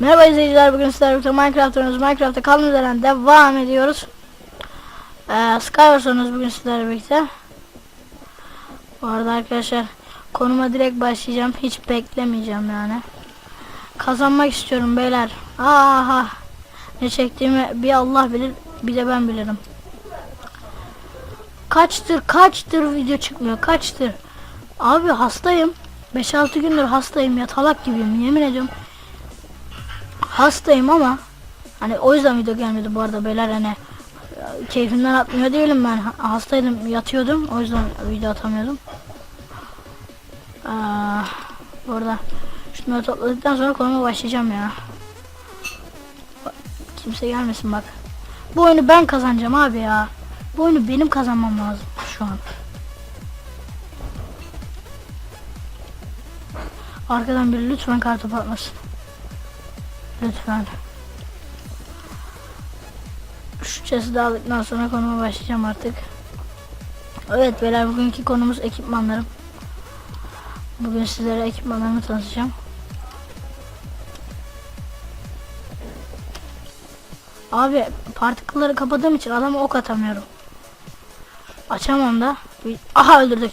Merhaba izleyiciler bugün sizlerle Minecraft oynuyoruz. Minecraft'ta kaldığımız yerden devam ediyoruz. Ee, Skywars oynuyoruz bugün sizlerle birlikte. Bu arada arkadaşlar konuma direkt başlayacağım. Hiç beklemeyeceğim yani. Kazanmak istiyorum beyler. Aha. Ne çektiğimi bir Allah bilir bir de ben bilirim. Kaçtır kaçtır video çıkmıyor kaçtır. Abi hastayım. 5-6 gündür hastayım yatalak gibiyim yemin ediyorum. Hastayım ama hani o yüzden video gelmedi bu arada beyler hani keyfimden atmıyor değilim ben Ha- hastaydım yatıyordum o yüzden video atamıyordum. Aa, bu arada şunları topladıktan sonra konuma başlayacağım ya. Kimse gelmesin bak. Bu oyunu ben kazanacağım abi ya. Bu oyunu benim kazanmam lazım şu an. Arkadan biri lütfen kartopu atmasın. Lütfen. Şu chest'i de aldıktan sonra konuma başlayacağım artık. Evet beyler bugünkü konumuz ekipmanlarım. Bugün sizlere ekipmanlarımı tanıtacağım. Abi partikülleri kapadığım için adama ok atamıyorum. Açamam da. Aha öldürdük.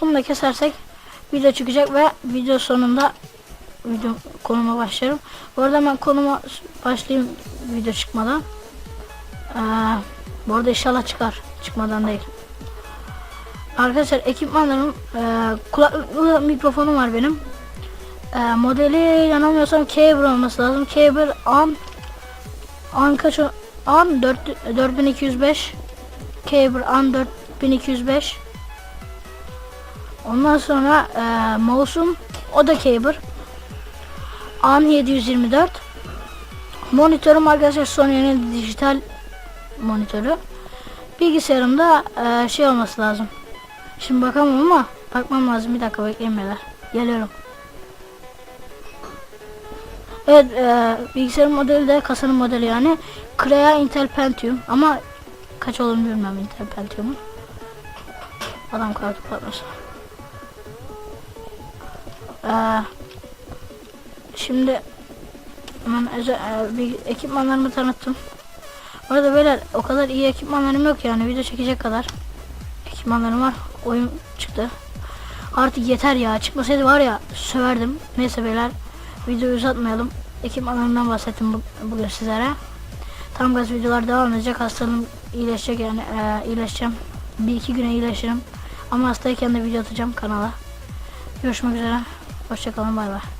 Bunu da kesersek video çıkacak ve video sonunda video konuma başlarım. Bu arada ben konuma başlayayım video çıkmadan. Ee, bu arada inşallah çıkar. Çıkmadan değil. Arkadaşlar ekipmanlarım e, kulaklıklı mikrofonum var benim. E, modeli yanılmıyorsam Caber olması lazım. Caber An An kaç? An 4, 4205 Caber An 4205 Ondan sonra e, mouse'um o da Caber An 724 Monitörüm arkadaşlar Sony'nin dijital monitörü. Bilgisayarımda e, şey olması lazım. Şimdi bakamam ama bakmam lazım. Bir dakika bekleyin beyler. Geliyorum. Evet e, bilgisayarın modeli de kasanın modeli yani. Crea Intel Pentium ama kaç olduğunu bilmiyorum Intel Pentium'un. Adam kartı patmış. Ee, şimdi özel, e, bir ekipmanlarımı tanıttım. Orada böyle o kadar iyi ekipmanlarım yok yani video çekecek kadar ekipmanlarım var. Oyun çıktı. Artık yeter ya. Çıkmasaydı var ya söverdim. Neyse beyler videoyu uzatmayalım. Ekipmanlarımdan bahsettim bu, bugün sizlere. Tam gaz videolar devam edecek. Hastalığım iyileşecek yani e, iyileşeceğim. Bir iki güne iyileşirim. Ama hastayken de video atacağım kanala. Görüşmek üzere. Hoşçakalın bay bay.